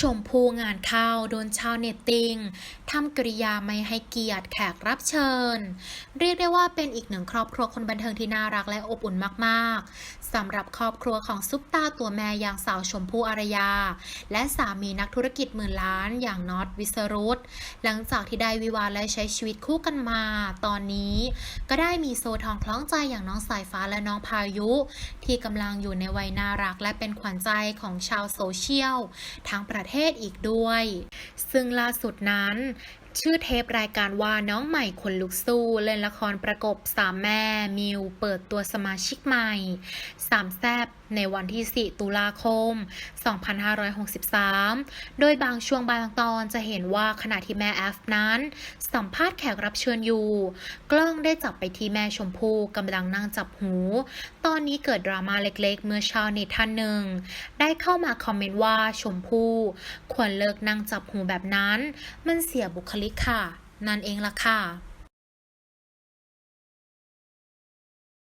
ชมพูงานเข้าโดนชาวเน็ตติงทำกริยาไม่ให้เกียรติแขกรับเชิญ เรียกได้ว่าเป็นอีกหนึ่งครอบครัวคนบันเทิงที่น่ารักและอบอุ่นมากๆสำหรับครอบครัวของซุปตาตัวแม่อย่างสาวชมพูอารยา และสามีนักธุรกิจหมื่นล้านอย่างน็อตวิสรุตหลังจากที่ได้วิวาห์และใช้ชีวิตคู่กันมา ตอนนี้ก็ได้มีโซทองคล้องใจอย่างน้องสายฟ้าและน้องพายุ ที่กำลังอยู่ในวัยน่ารักและเป็นขวัญใจของชาวโซเชียลทั้งประประเทศอีกด้วย ซึ่งล่าสุดนั้น ชื่อเทปรายการว่าน้องใหม่คนลุกสู้เล่นละครประกบสามแม่ มิวเปิดตัวสมาชิกใหม่สามแซบในวันที่ 4 ตุลาคม 2563 โดยบางช่วงบางตอนจะเห็นว่าขณะที่แม่แอฟนั้น สัมภาษณ์แขกรับเชิญอยู่ กล้องได้จับไปที่แม่ชมพู่กำลังนั่งจับหู ตอนนี้เกิดดราม่าเล็กๆ เมื่อชาวเน็ตท่านหนึ่ง ได้เข้ามาคอมเมนต์ว่าชมพู่ ควรเลิกนั่งจับหูแบบนั้น มันเสียบุคลลิกค่ะ นั่นเองล่ะค่ะ